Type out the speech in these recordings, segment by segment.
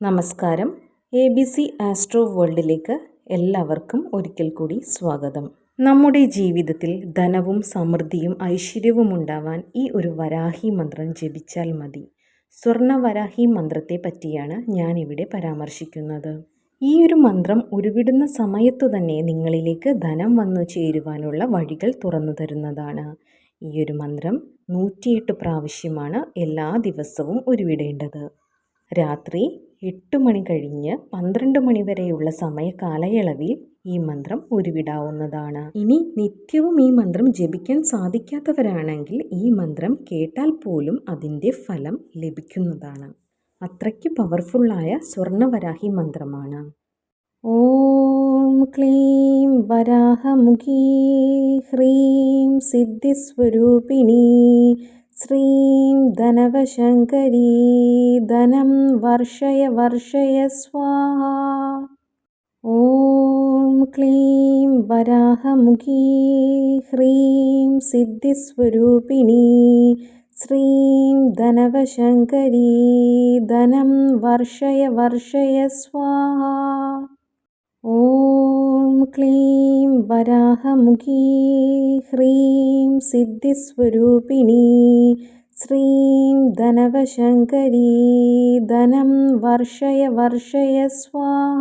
നമസ്കാരം. A B C astro വേൾഡിലേക്ക് എല്ലാവർക്കും ഒരിക്കൽ കൂടി സ്വാഗതം. നമ്മുടെ ജീവിതത്തിൽ ധനവും സമൃദ്ധിയും ഐശ്വര്യവും ഉണ്ടാവാൻ ഈ ഒരു വരാഹി മന്ത്രം ജപിച്ചാൽ മതി. സ്വർണ വരാഹി മന്ത്രത്തെ പറ്റിയാണ് ഞാനിവിടെ പരാമർശിക്കുന്നത്. ഈ ഒരു മന്ത്രം ഉരുവിടുന്ന സമയത്തു തന്നെ നിങ്ങളിലേക്ക് ധനം വന്നു ചേരുവാനുള്ള വഴികൾ തുറന്നു തരുന്നതാണ്. ഈ ഒരു മന്ത്രം നൂറ്റിയെട്ട് പ്രാവശ്യമാണ് എല്ലാ ദിവസവും ഉരുവിടേണ്ടത്. രാത്രി എട്ട് മണി കഴിഞ്ഞ് പന്ത്രണ്ട് മണി വരെയുള്ള സമയ കാലയളവിൽ ഈ മന്ത്രം ഉരുവിടാവുന്നതാണ്. ഇനി നിത്യവും ഈ മന്ത്രം ജപിക്കാൻ സാധിക്കാത്തവരാണെങ്കിൽ ഈ മന്ത്രം കേട്ടാൽ പോലും അതിന്റെ ഫലം ലഭിക്കുന്നതാണ്. അത്രയ്ക്ക് പവർഫുള്ളായ സ്വർണവരാഹി മന്ത്രമാണ്. ഓം ക്ലീം വരാഹമുഖീ ഹ്രീം സിദ്ധിസ്വരൂപിണീ ശ്രീം ധനവശങ്കരീ ധനം വർഷയ വർഷയ സ്വാഹ. ഓം ക്ലീം വരാഹമുഖീ ഹ്രീം സിദ്ധിസ്വരൂപിണീ ശ്രീം ധനവശങ്കരീ ധനം വർഷയ വർഷയ സ്വാഹ. ഓം ക്ലീം വരാഹമുഖീ ഹ്രീം സിദ്ധിസ്വരൂപിണീ ശ്രീം ധനവശങ്കരീ ധനം വർഷയ വർഷയ സ്വാഹ.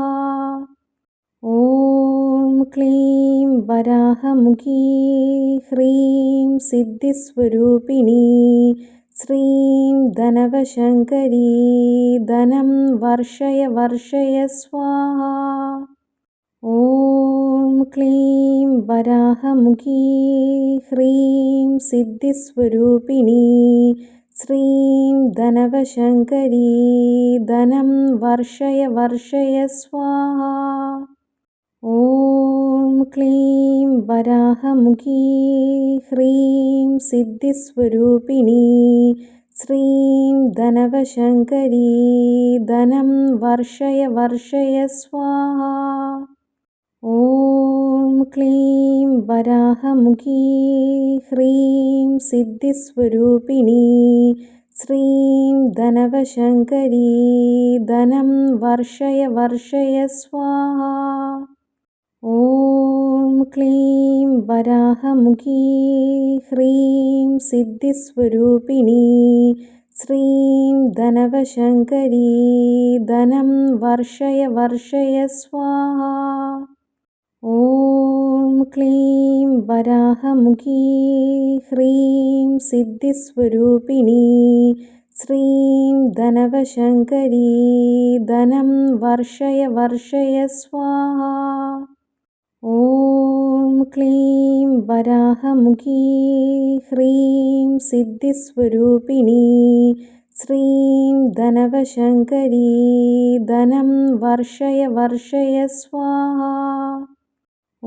ഓം ക്ലീം വരാഹമുഖീ ഹ്രീം സിദ്ധിസ്വരൂപിണീ ശ്രീം ധനവശങ്കരീ ധനം വർഷയ വർഷയ സ്വാഹ. ഓം ക്ലീം വരാഹമുഖീ ഹ്രീം സിദ്ധിസ്വരൂപിണീ ശ്രീം ധനവശങ്കരീ ധനം വർഷയ വർഷയ സ്വാഹ. ഓം ക്ലീം വരാഹമുഖീ ഹ്രീം സിദ്ധിസ്വരൂപിണീ ശ്രീം ധനവശങ്കരീ ധനം വർഷയ വർഷയ സ്വാഹ. ഓം ക്ലീം വരാഹമുഖീ ഹ്രീം സിദ്ധിസ്വരൂപിണീ ശ്രീം ധനവശങ്കരീ ധനം വർഷയ വർഷയ സ്വാഹ. ഓം ക്ലീം വരാഹമുഖീ ഹ്രീം സിദ്ധിസ്വരൂപിണീ ശ്രീം ധനവശങ്കരീ ധനം വർഷയ വർഷയ സ്വാഹ. ഓം ക്ലീം വരാഹമുഖീ ഹ്രീം സിദ്ധിസ്വരൂപിണീ ശ്രീം ധനവശങ്കരീ ധനം വർഷയ വർഷയ സ്വാഹ. ഓം ക്ലീം വരാഹമുഖീ ഹ്രീം സിദ്ധിസ്വരൂപിണീ ശ്രീം ധനവശങ്കരീ ധനം വർഷയ വർഷയ സ്വാഹ.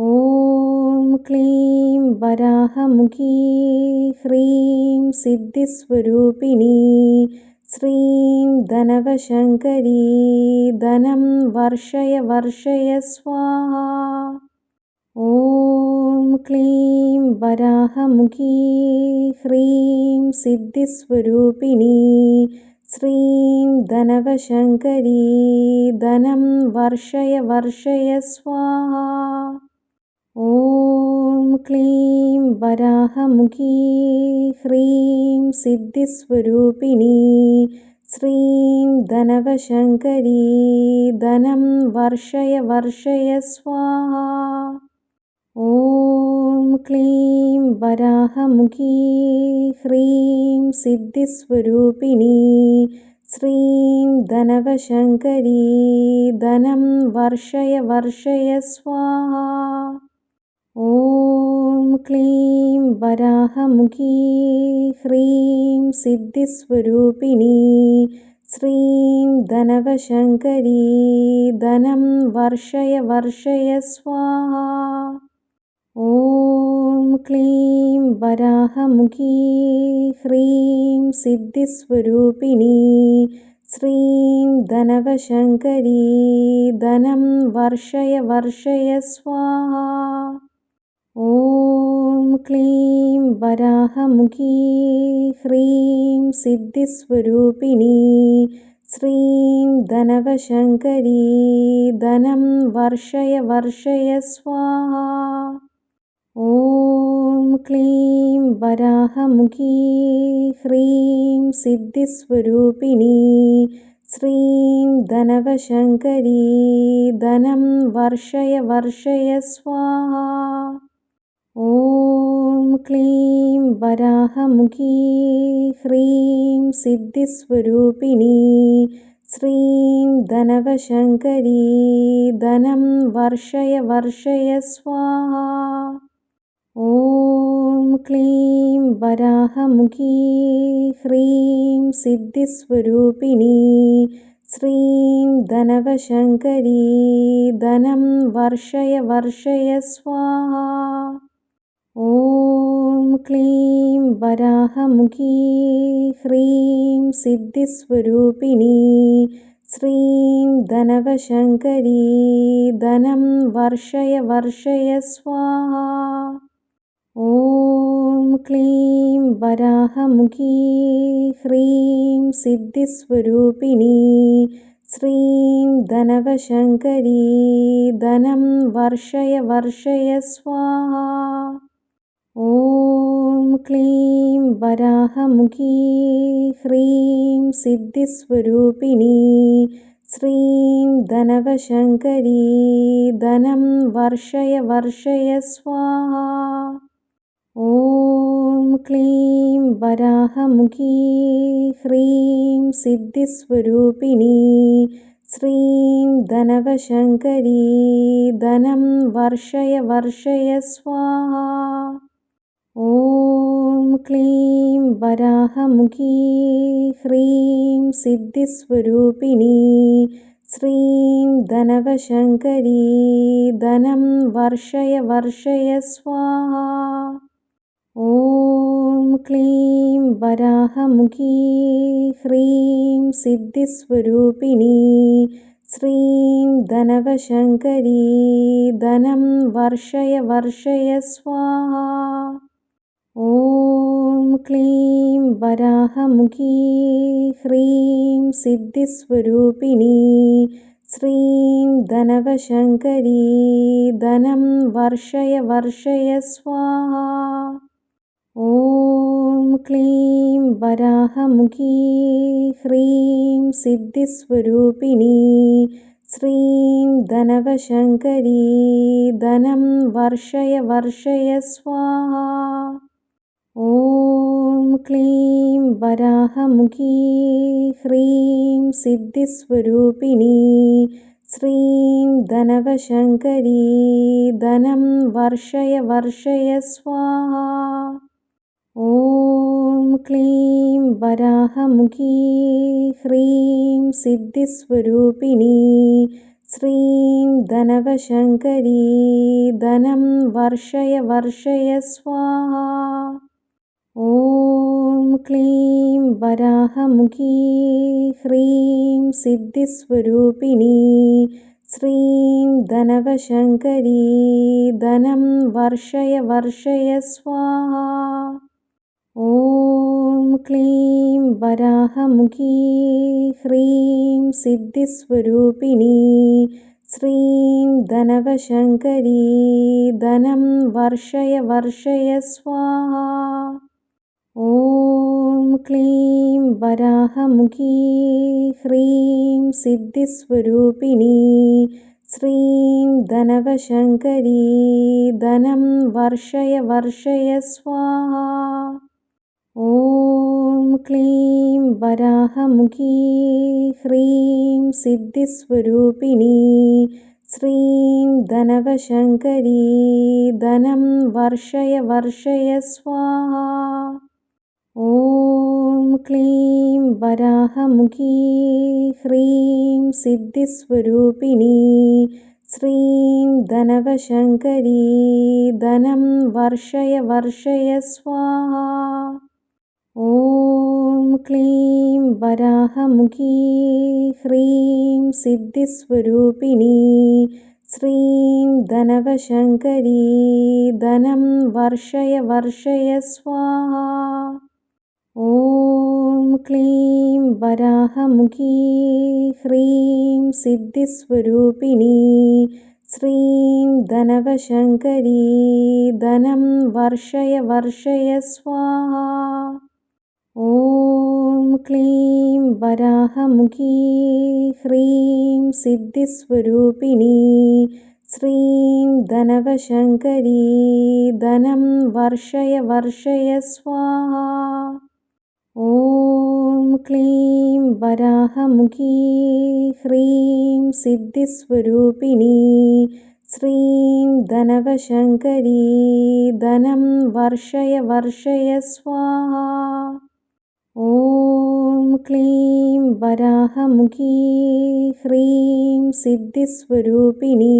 ഓം ക്ലീം വരാഹമുഖീ ഹ്രീം സിദ്ധിസ്വരൂപിണീ ശ്രീം ധനവശങ്കരീ ധനം വർഷയ വർഷയ സ്വാഹ. ഓം ക്ലീം വരാഹമുഖീ ഹ്രീം സിദ്ധിസ്വരൂപിണീ ശ്രീം ധനവശങ്കരീ ധനം വർഷയ വർഷയ സ്വാഹ. ഓം ക്ലീം വരാഹമുഖീ ഹ്രീം സിദ്ധിസ്വരൂപിണീ ശ്രീം ധനവശങ്കരീ ധനം വർഷയ വർഷയ സ്വാഹ. ഓം ക്ലീം വരാഹമുഖീ ഹ്രീം സിദ്ധിസ്വരൂപിണീ ശ്രീം ധനവശങ്കരീ ധനം വർഷയ വർഷയ സ്വാഹ. ഓം ക്ലീം വരാഹമുഖീ ഹ്രീം സിദ്ധിസ്വരൂപിണീ ശ്രീം ധനവശങ്കരീ ധനം വർഷയ വർഷയ സ്വാഹ. ഓം ക്ലീം വരാഹമുഖീ ഹ്രീം സിദ്ധിസ്വരൂപിണീ ശ്രീം ധനവശങ്കരീ ധനം വർഷയ വർഷയ സ്വാഹ. ഓം ക്ലീം വരാഹമുഖീ ഹ്രീം സിദ്ധിസ്വരൂപിണീ ശ്രീം ധനവശങ്കരീ ധനം വർഷയ വർഷയ സ്വാഹ. ഓം ക്ലീം വരാഹമുഖീ ഹ്രീം സിദ്ധിസ്വരൂപിണീ ശ്രീം ധനവശങ്കരീ ധനം വർഷയ വർഷയ സ്വാഹ. ഓം ക്ലീം വരാഹമുഖീ ഹ്രീം സിദ്ധിസ്വരൂപിണീ ശ്രീം ധനവശങ്കരീ ധനം വർഷയ വർഷയ സ്വാഹ. ഓം ക്ലീം വരാഹമുഖീ ഹ്രീം സിദ്ധിസ്വരൂപിണീ ശ്രീം ധനവശങ്കരീ ധനം വർഷയ വർഷയ സ്വാഹ. ഓം ക്ലീം വരാഹമുഖീ ഹ്രീം സിദ്ധിസ്വരൂപിണീ ശ്രീം ധനവശങ്കരീ ധനം വർഷയ വർഷയ സ്വാഹ. ഓം ക്ലീം വരാഹമുഖീ ഹ്രീം സിദ്ധിസ്വരൂപിണീ ശ്രീം ധനവശങ്കരീ ധനം വർഷയ വർഷയ സ്വാഹ. ഓം ക്ലീം വരാഹമുഖീ ഹ്രീം സിദ്ധിസ്വരൂപിണീ ശ്രീം ധനവശങ്കരീ ധനം വർഷയ വർഷയ സ്വാഹ. ഓം ക്ലീം വരാഹമുഖീ ഹ്രീം സിദ്ധിസ്വരൂപിണീ ശ്രീം ധനവശങ്കരീ ധനം വർഷയ വർഷയ സ്വാഹ. ഓം ക്ലീം വരാഹമുഖീ ഹ്രീം സിദ്ധിസ്വരൂപിണീ ശ്രീം ധനവശങ്കരീ ധനം വർഷയ വർഷയ സ്വാഹ. ഓം ക്ലീം വരാഹമുഖീ ഹ്രീം സിദ്ധിസ്വരൂപിണീ ശ്രീം ധനവശങ്കരീ ധനം വർഷയ വർഷയ സ്വാഹ. ഓം ക്ലീം വരാഹമുഖീ ഹ്രീം സിദ്ധിസ്വരൂപിണീ ശ്രീം ധനവശങ്കരീ ധനം വർഷയ വർഷയ സ്വാഹ. ഓം ക്ലീം വരാഹമുഖീ ഹ്രീം സിദ്ധിസ്വരൂപിണീ ശ്രീം ധനവശങ്കരീ ധനം വർഷയ വർഷയ സ്വാഹ. ഓം ക്ലീം വരാഹമുഖീ ഹ്രീം സിദ്ധിസ്വരൂപിണീ ശ്രീം ധനവശങ്കരീ ധനം വർഷയ വർഷയ സ്വാഹ. ഓം ക്ലീം വരാഹമുഖീ ഹ്രീം സിദ്ധിസ്വരൂപിണീ ശ്രീം ധനവശങ്കരീ ധനം വർഷയ വർഷയ സ്വാഹ. ഓം ക്ലീം വരാഹമുഖീ ഹ്രീം സിദ്ധിസ്വരൂപിണീ ശ്രീം ധനവശങ്കരീ ധനം വർഷയ വർഷയ സ്വാഹ. ഓം ക്ലീം വരാഹമുഖീ ഹ്രീം സിദ്ധിസ്വരൂപിണീ ശ്രീം ധനവശങ്കരീ ധനം വർഷയ വർഷയ സ്വാഹ. ഓം ക്ലീം വരാഹമുഖീ ഹ്രീം സിദ്ധിസ്വരൂപിണീ ശ്രീം ധനവശങ്കരീ ധനം വർഷയ വർഷയ സ്വാഹ. ഓം ക്ലീം വരാഹമുഖീ ഹ്രീം സിദ്ധിസ്വരൂപിണീ ശ്രീം ധനവശങ്കരീ ധനം വർഷയ വർഷയ സ്വാഹ. ഓം ക്ലീം വരാഹമുഖീ ഹ്രീം സിദ്ധിസ്വരൂപിണീ ശ്രീം ധനവശങ്കരീ ധനം വർഷയ വർഷയ സ്വാഹ. ഓം ക്ലീം വരാഹമുഖീ ഹ്രീം സിദ്ധിസ്വരൂപിണീ ശ്രീം ധനവശങ്കരീ ധനം വർഷയ വർഷയ സ്വാഹ. ഓം ക്ലീം വരാഹമുഖീ ഹ്രീം സിദ്ധിസ്വരൂപിണി ശ്രീം ധനവശങ്കരി ധനം വർഷയ വർഷയ സ്വാഹ. ഓം ക്ലീം വരാഹമുഖീ ഹ്രീം സിദ്ധിസ്വരൂപിണി ശ്രീം ധനവശങ്കരി ധനം വർഷയ വർഷയ സ്വാഹ. ഓം ക്ലീം വരാഹമുഖീ ഹ്രീം സിദ്ധിസ്വരൂപിണീ ശ്രീം ധനവശങ്കരീ ധനം വർഷയ വർഷയ സ്വാഹ. ഓം ക്ലീം വരാഹമുഖീ ഹ്രീം സിദ്ധിസ്വരൂപിണീ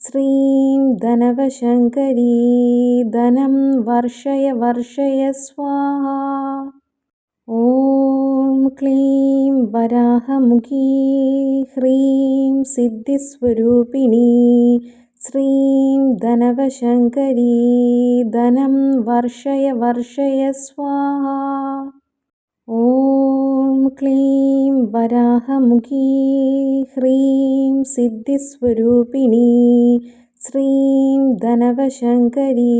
ശ്രീം ധനവശങ്കരീ ധനം വർഷയ വർഷയ സ്വാഹ. ഓം ക്ലീം വരാഹമുഖീ ഹ്രീം സിദ്ധിസ്വരൂപിണി ശ്രീം ധനവശങ്കരി ധനം വർഷയ വർഷയ സ്വാഹ. ഓം ക്ലീം വരാഹമുഖീ ഹ്രീം സിദ്ധിസ്വരൂപിണി ശ്രീം ധനവശങ്കരി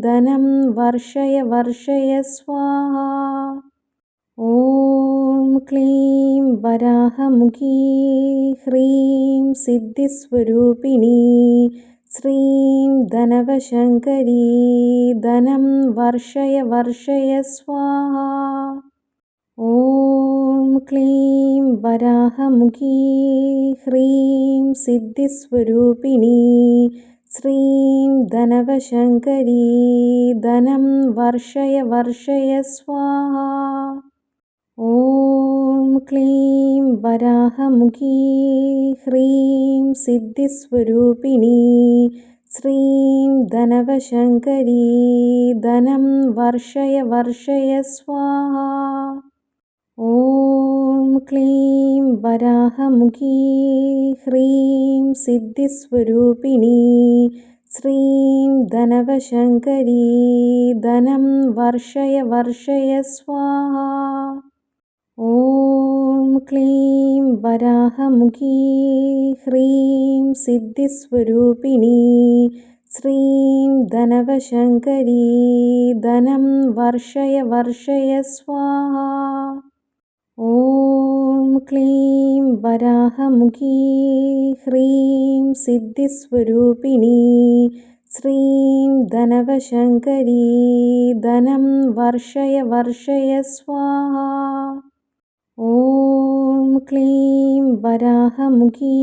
ധനം വർഷയ വർഷയ സ്വാഹ. ഓം ക്ലീം വരാഹമുഖീ ഹ്രീം സിദ്ധിസ്വരൂപിണീ ശ്രീം ധനവശങ്കരീ ധനം വർഷയ വർഷയ സ്വാഹ. ഓം ക്ലീം വരാഹമുഖീ ഹ്രീം സിദ്ധിസ്വരൂപിണീ ശ്രീം ധനവശങ്കരീ ധനം വർഷയ വർഷയ സ്വാഹ. ഓം ക്ലീം വരാഹമുഖീ ഹ്രീം സിദ്ധിസ്വരൂപിണീ ശ്രീം ധനവശങ്കരീ ധനം വർഷയ വർഷയ സ്വാഹ. ഓം ക്ലീം വരാഹമുഖീ ഹ്രീം സിദ്ധിസ്വരൂപിണീ ശ്രീം ധനവശങ്കരീ ധനം വർഷയ വർഷയ സ്വാഹ. ഓം ക്ലീം വരാഹമുഖീ ഹ്രീം സിദ്ധിസ്വരൂപിണീ ശ്രീം ധനവശങ്കരീ ധനം വർഷയ വർഷയ സ്വാഹ. ഓം ക്ലീം വരാഹമുഖീ ഹ്രീം സിദ്ധിസ്വരൂപിണീ ശ്രീം ധനവശങ്കരീ ധനം വർഷയ വർഷയ സ്വാഹ. ഓം ക്ലീം വരാഹമുഖീ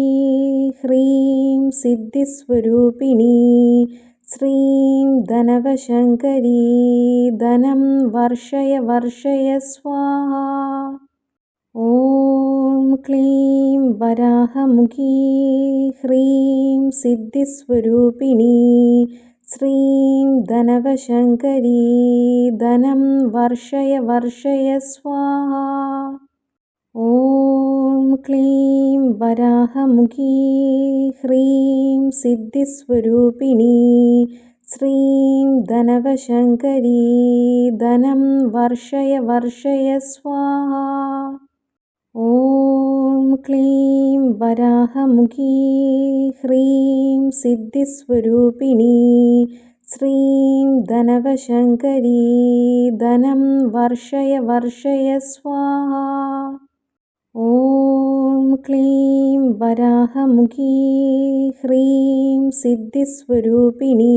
ഹ്രീം സിദ്ധിസ്വരൂപിണീ ശ്രീം ധനവശങ്കരീ ധനം വർഷയ വർഷയ സ്വാഹ. ഓം ക്ലീം വരാഹമുഖീ ഹ്രീം സിദ്ധിസ്വരൂപിണീ ശ്രീം ധനവശങ്കരീ ധനം വർഷയ വർഷയ സ്വാഹ. ഓം ക്ലീം വരാഹമുഖീ ഹ്രീം സിദ്ധിസ്വരൂപിണീ ശ്രീം ധനവശങ്കരീ ധനം വർഷയ വർഷയ സ്വാഹ. ഓം ക്ലീം വരാഹമുഖീ ഹ്രീം സിദ്ധിസ്വരൂപിണീ ശ്രീം ധനവശങ്കരീ ധനം വർഷയ വർഷയ സ്വാഹ. ഓം ക്ലീം വരാഹമുഖീ ഹ്രീം സിദ്ധിസ്വരൂപിണീ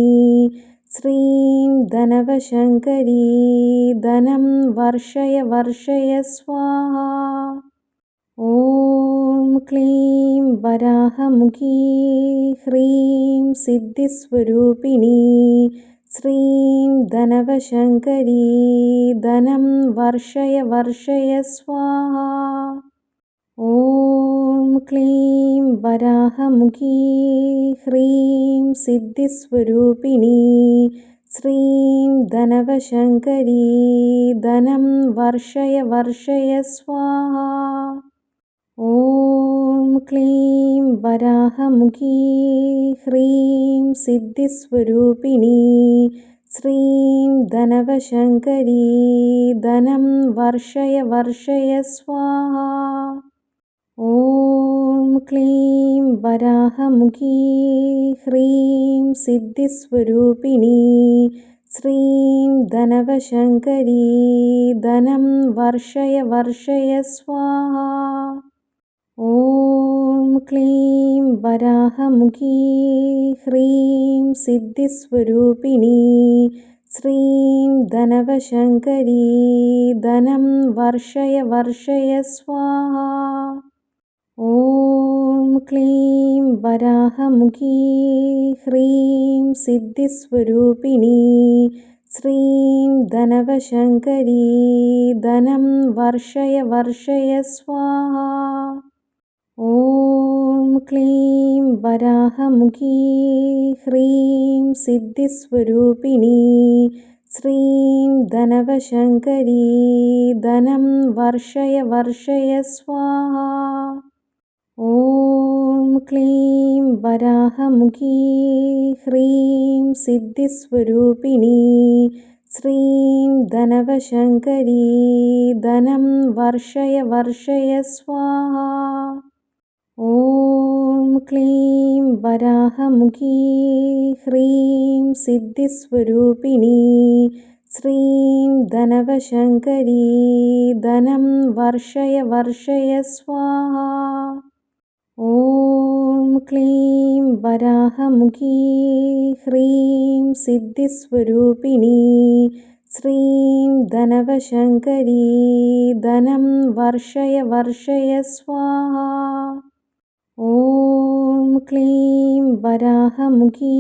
ശ്രീം ധനവശങ്കരീ ധനം വർഷയ വർഷയ സ്വാഹ. ഓം ക്ലീം വരാഹമുഖീ ഹ്രീം സിദ്ധിസ്വരൂപിണീ ശ്രീം ധനവശങ്കരീ ധനം വർഷയ വർഷയ സ്വാഹ. ഓം ക്ലീം വരാഹമുഖീ ഹ്രീം സിദ്ധിസ്വരൂപിണീ ശ്രീം ധനവശങ്കരീ ധനം വർഷയ വർഷയ സ്വാഹ. ഓം ക്ലീം വരാഹമുഖീ ഹ്രീം സിദ്ധിസ്വരൂപിണീ ശ്രീം ധനവശങ്കരീ ധനം വർഷയ വർഷയ സ്വാഹ. ഓം ക്ലീം വരാഹമുഖീ ഹ്രീം സിദ്ധിസ്വരൂപിണീ ശ്രീം ധനവശങ്കരീ ധനം വർഷയ വർഷയ സ്വാഹ. ഓം ക്ലീം വരാഹമുഖീ ഹ്രീം സിദ്ധിസ്വരൂപിണീ ശ്രീം ധനവശങ്കരീ ധനം വർഷയ വർഷയ സ്വാഹ. ഓം ക്ലീം വരാഹമുഖീ ഹ്രീം സിദ്ധിസ്വരൂപിണീ ശ്രീം ധനവശങ്കരീ ധനം വർഷയ വർഷയ സ്വാഹ. ഓം ക്ലീം വരാഹമുഖീ ഹ്രീം സിദ്ധിസ്വരൂപിണീ ശ്രീം ധനവശങ്കരീ ധനം വർഷയ വർഷയ സ്വാഹ. ഓം ക്ലീം വരാഹമുഖീ ഹ്രീം സിദ്ധിസ്വരൂപിണീ ശ്രീം ധനവശങ്കരീ ധനം വർഷയ വർഷയ സ്വാഹ. ഓം ക്ലീം വരാഹമുഖീ ഹ്രീം സിദ്ധിസ്വരൂപിണീ ശ്രീം ധനവശങ്കരീ ധനം വർഷയ വർഷയ സ്വാഹ. ഓം ക്ലീം വരാഹമുഖീ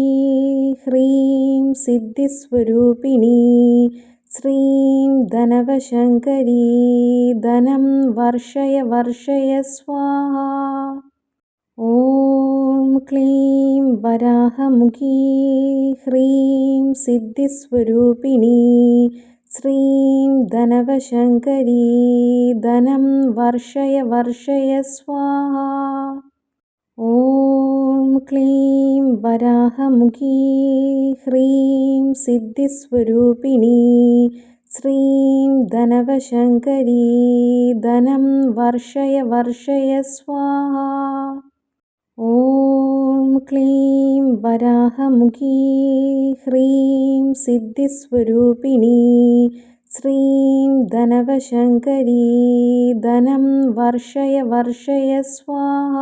ഹ്രീം സിദ്ധിസ്വരൂപിണീ ശ്രീം ധനവശങ്കരീ ധനം വർഷയ വർഷയ സ്വാഹ. ഓം ക്ലീം വരാഹമുഖീ ഹ്രീം സിദ്ധിസ്വരൂപിണീ ശ്രീം ധനവശങ്കരീ ധനം വർഷയ വർഷയ സ്വാഹ. ഓം ക്ലീം വരാഹമുഖീ ഹ്രീം സിദ്ധിസ്വരൂപിണീ ശ്രീം ധനവശങ്കരീ ധനം വർഷയ വർഷയ സ്വാഹ. ഓം ക്ലീം വരാഹമുഖീ ഹ്രീം സിദ്ധിസ്വരൂപിണീ ശ്രീം ധനവശങ്കരീ ധനം വർഷയ വർഷയ സ്വാഹ.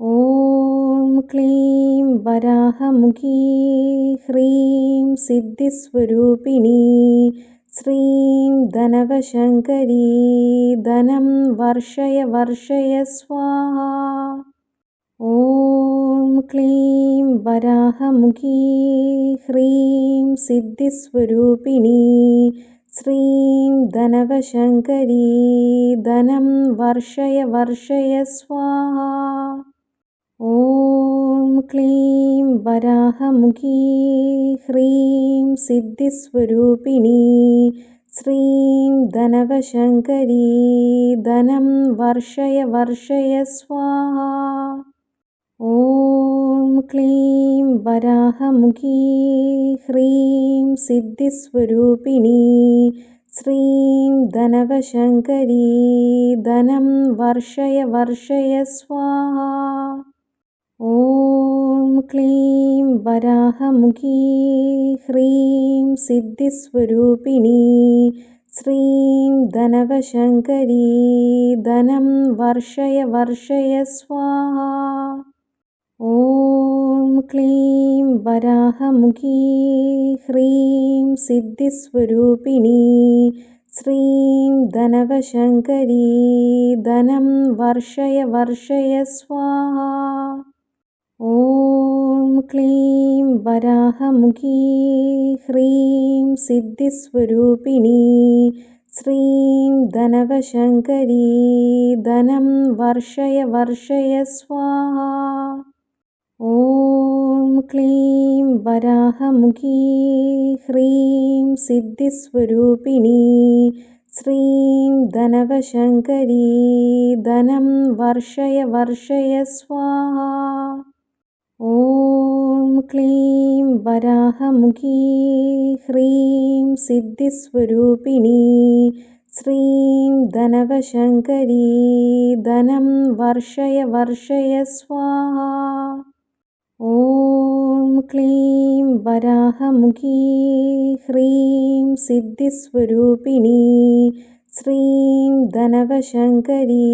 ഓം ക്ലീം വരാഹമുഖീ ഹ്രീം സിദ്ധിസ്വരൂപിണീ ശ്രീം ധനവശങ്കരീ ധനം വർഷയ വർഷയ സ്വാഹ. ഓം ക്ലീം വരാഹമുഖീ ഹ്രീം സിദ്ധിസ്വരൂപിണീ ശ്രീം ധനവശങ്കരീ ധനം വർഷയ വർഷയ സ്വാഹ. ഓം ക്ലീം വരാഹമുഖീ ഹ്രീം സിദ്ധിസ്വരൂപിണീ ശ്രീം ധനവശങ്കരീ ധനം വർഷയ വർഷയ സ്വാഹ. ഓം ക്ലീം വരാഹമുഖീ ഹ്രീം സിദ്ധിസ്വരൂപിണീ ശ്രീം ധനവശങ്കരീ ധനം വർഷയ വർഷയ സ്വാഹ. ഓം ക്ലീം വരാഹമുഖീ ഹ്രീം സിദ്ധിസ്വരൂപിണീ ശ്രീം ധനവശങ്കരീ ധനം വർഷയ വർഷയ സ്വാഹ. ഓം ക്ലീം വരാഹമുഖീ ഹ്രീം സിദ്ധിസ്വരൂപിണീ ശ്രീം ധനവശങ്കരീ ധനം വർഷയ വർഷയ സ്വാഹ. ഓം ക്ലീം വരാഹമുഖീ ഹ്രീം സിദ്ധിസ്വരൂപിണീ ശ്രീം ധനവശങ്കരീ ധനം വർഷയ വർഷയ സ്വാഹ. ഓം ക്ലീം വരാഹമുഖീ ഹ്രീം സിദ്ധിസ്വരൂപിണീ ശ്രീം ധനവശങ്കരീ ധനം വർഷയ വർഷയ സ്വാഹ. ഓം ക്ലീം വരാഹമുഖീ ഹ്രീം സിദ്ധിസ്വരൂപിണീ ശ്രീം ധനവശങ്കരീ ധനം വർഷയ വർഷയ സ്വാഹ. ഓം ക്ലീം വരാഹമുഖീ ഹ്രീം സിദ്ധിസ്വരൂപിണീ ശ്രീം ധനവശങ്കരീ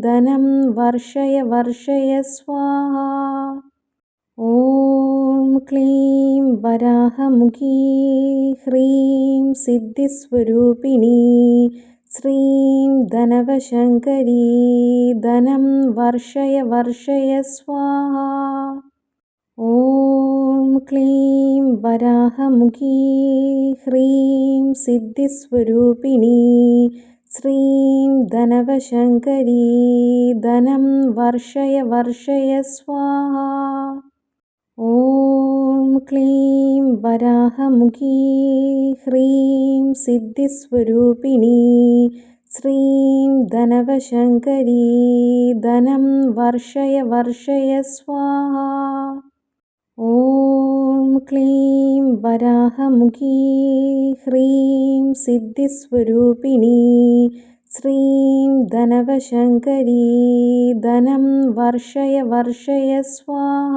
ധനം വർഷയ വർഷയ സ്വാഹ. ഓം ക്ലീം വരാഹമുഖീ ഹ്രീം സിദ്ധിസ്വരൂപിണീ ശ്രീം ധനവശങ്കരീ ധനം വർഷയ വർഷയ സ്വാഹ. ഓം ക്ലീം വരാഹമുഖീ ഹ്രീം സിദ്ധിസ്വരൂപിണീ ശ്രീം ധനവശങ്കരീ ധനം വർഷയ വർഷയ സ്വാഹ. ഓം ക്ലീം വരാഹമുഖീ ഹ്രീം സിദ്ധിസ്വരൂപിണീ ശ്രീം ധനവശങ്കരീ ധനം വർഷയ വർഷയ സ്വാഹ. ഓം ക്ലീം വരാഹമുഖീ ഹ്രീം സിദ്ധിസ്വരൂപിണീ ശ്രീം ധനവശങ്കരീ ധനം വർഷയ വർഷയ സ്വാഹ.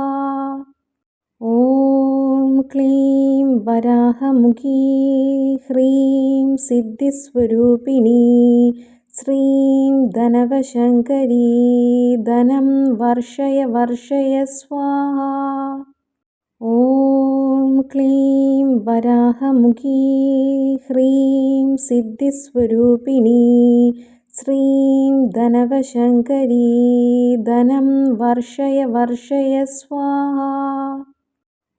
ഓം ക്ലീം വരാഹമുഖീ ഹ്രീം സിദ്ധിസ്വരൂപിണീ ശ്രീം ധനവശങ്കരീ ധനം വർഷയ വർഷയ സ്വാഹ. ഓം ക്ലീം വരാഹമുഖീ ഹ്രീം സിദ്ധിസ്വരൂപിണീ ശ്രീം ധനവശങ്കരീ ധനം വർഷയ വർഷയ സ്വാഹ.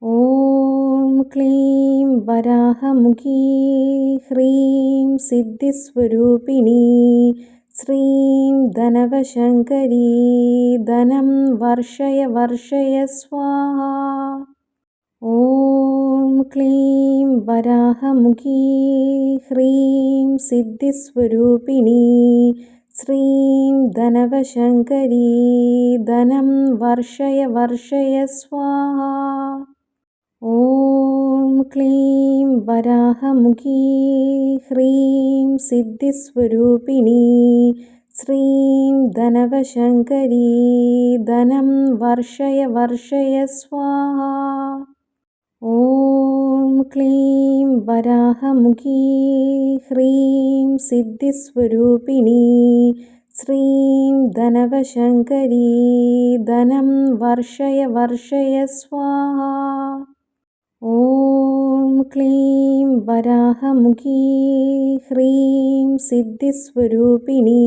ഓം ക്ലീം വരാഹമുഖീ ഹ്രീം സിദ്ധിസ്വരൂപിണീ ശ്രീം ധനവശങ്കരീ ധനം വർഷയ വർഷയ സ്വാഹ. ഓം ക്ലീം വരാഹമുഖീ ഹ്രീം സിദ്ധിസ്വരൂപിണീ ശ്രീം ധനവശങ്കരീ ധനം വർഷയ വർഷയ സ്വാഹ. ഓം ക്ലീം വരാഹമുഖീ ഹ്രീം സിദ്ധിസ്വരൂപിണീ ശ്രീം ധനവശങ്കരീ ധനം വർഷയ വർഷയ സ്വാഹ. ഓം ക്ലീം വരാഹമുഖീ ഹ്രീം സിദ്ധിസ്വരൂപിണീ ശ്രീം ധനവശങ്കരീ ധനം വർഷയ വർഷയ സ്വാഹ. ഓം ക്ലീം വരാഹമുഖീ ഹ്രീം സിദ്ധിസ്വരൂപിണീ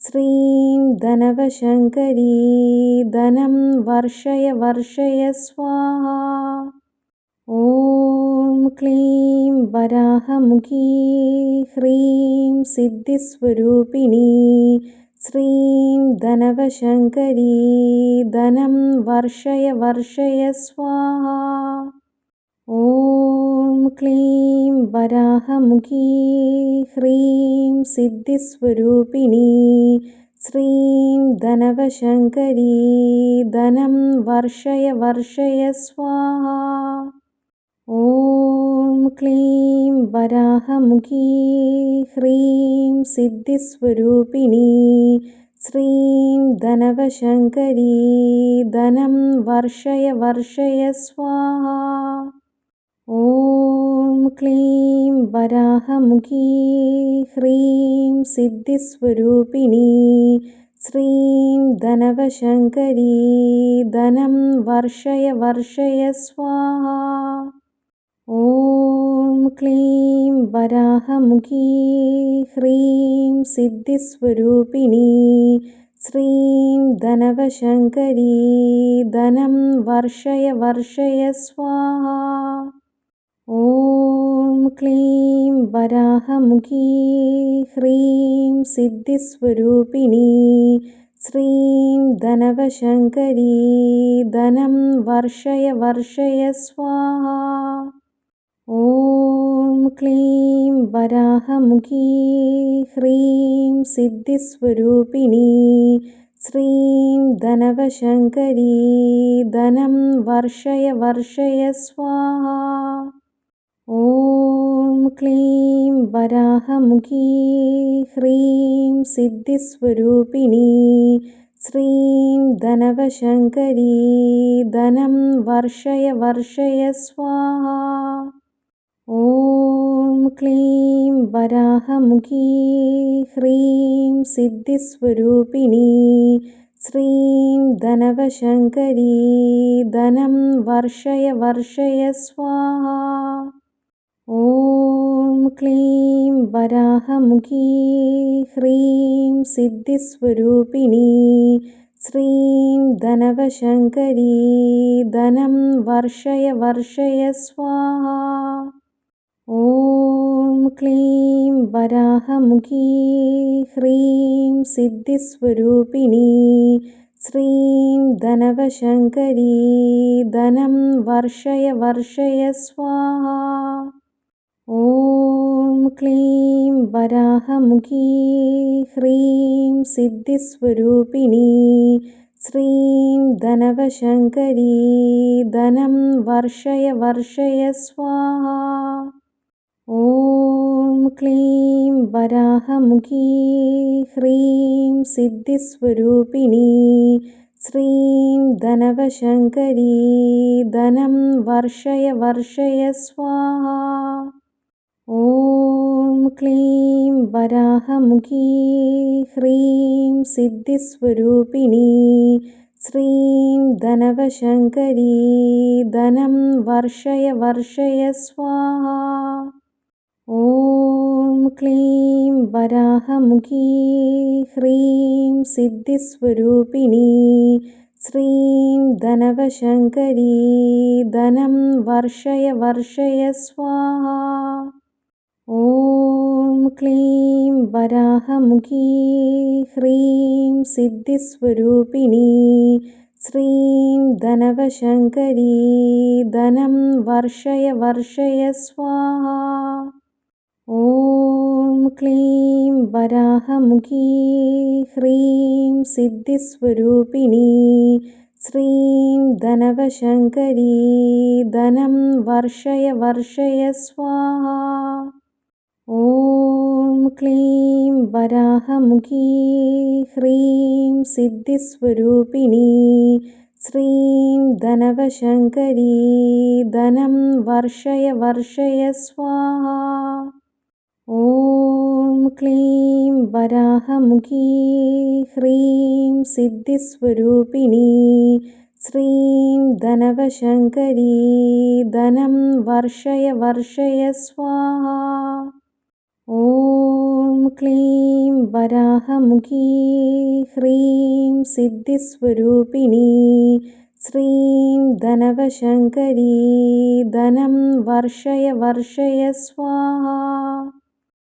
ശ്രീം ധനവശങ്കരീ ധനം വർഷയ വർഷയ സ്വാഹ. ഓം ക്ലീം വരാഹമുഖീ ഹ്രീം സിദ്ധിസ്വരൂപിണീ ശ്രീം ധനവശങ്കരീ ധനം വർഷയ വർഷയ സ്വാഹ. ഓം ക്ലീം വരാഹമുഖീ ഹ്രീം സിദ്ധിസ്വരൂപിണീ ശ്രീം ധനവശങ്കരീ ധനം വർഷയ വർഷയ സ്വാഹ. ഓം ക്ലീം വരാഹമുഖീ ഹ്രീം സിദ്ധിസ്വരൂപിണീ ശ്രീം ധനവശങ്കരീ ധനം വർഷയ വർഷയ സ്വാഹ. ഓം ക്ലീം വരാഹമുഖീ ഹ്രീം സിദ്ധിസ്വരൂപിണീ ശ്രീം ധനവശങ്കരീ ധനം വർഷയ വർഷയ സ്വാഹ. ഓം ക്ലീം വരാഹമുഖീ ഹ്രീം സിദ്ധിസ്വരൂപിണീ ശ്രീം ധനവശങ്കരീ ധനം വർഷയ വർഷയ സ്വാഹ. ഓം ക്ലീം വരാഹമുഖീ ഹ്രീം സിദ്ധിസ്വരൂപിണീ ശ്രീം ധനവശങ്കരീ ധനം വർഷയ വർഷയ സ്വാഹ. ഓം ക്ലീം വരാഹമുഖീ ഹ്രീം സിദ്ധിസ്വരൂപിണീ ശ്രീം ധനവശങ്കരീ ധനം വർഷയ വർഷയ സ്വാഹ. ഓം ക്ലീം വരാഹമുഖീ ഹ്രീം സിദ്ധിസ്വരൂപിണീ ശ്രീം ധനവശങ്കരീ ധനം വർഷയ വർഷയ സ്വാഹ. ഓം ക്ലീം വരാഹമുഖീ ഹ്രീം സിദ്ധിസ്വരൂപിണീ ശ്രീം ധനവശങ്കരീ ധനം വർഷയ വർഷയ സ്വാഹ. ഓം ക്ലീം വരാഹമുഖീ ഹ്രീം സിദ്ധിസ്വരൂപിണീ ശ്രീം ധനവശങ്കരീ ധനം വർഷയ വർഷയ സ്വാഹ. ഓം ക്ലീം വരാഹമുഖീ ഹ്രീം സിദ്ധിസ്വരൂപിണീ ശ്രീം ധനവശങ്കരീ ധനം വർഷയ വർഷയ സ്വാഹ. ഓം ക്ലീം വരാഹമുഖീ ഹ്രീം സിദ്ധിസ്വരൂപിണീ ശ്രീം ധനവശങ്കരീ ധനം വർഷയ വർഷയ സ്വാഹ. ഓം ക്ലീം വരാഹമുഖീ ഹ്രീം സിദ്ധിസ്വരൂപിണീ ശ്രീം ധനവശങ്കരീ ധനം വർഷയ വർഷയ സ്വാഹ. ഓം ക്ലീം വരാഹമുഖീ ഹ്രീം സിദ്ധിസ്വരൂപിണീ ശ്രീം ധനവശങ്കരീ ധനം വർഷയ വർഷയ സ്വാഹ. ഓം ക്ലീം വരാഹമുഖീ ഹ്രീം സിദ്ധിസ്വരൂപിണീ ശ്രീം ധനവശങ്കരീ ധനം വർഷയ വർഷയ സ്വാഹ. ഓം ക്ലീം വരാഹമുഖീ ഹ്രീം സിദ്ധിസ്വരൂപിണീ ശ്രീം ധനവശങ്കരീ ധനം വർഷയ വർഷയ സ്വാഹ. ഓം ക്ലീം വരാഹമുഖീ ഹ്രീം സിദ്ധിസ്വരൂപിണീ ശ്രീം ധനവശങ്കരീ ധനം വർഷയ വർഷയ സ്വാഹ. ഓം ക്ലീം വരാഹമുഖീ ഹ്രീം സിദ്ധിസ്വരൂപിണീ ശ്രീം ധനവശങ്കരീ ധനം വർഷയ വർഷയ സ്വാഹ. ഓം ക്ലീം വരാഹമുഖീ ഹ്രീം സിദ്ധിസ്വരൂപിണീ ശ്രീം ധനവശങ്കരീ ധനം വർഷയ വർഷയ സ്വാഹ. ഓം ക്ലീം വരാഹമുഖീ ഹ്രീം സിദ്ധിസ്വരൂപിണീ ശ്രീം ധനവശങ്കരീ ധനം വർഷയ വർഷയ സ്വാഹ.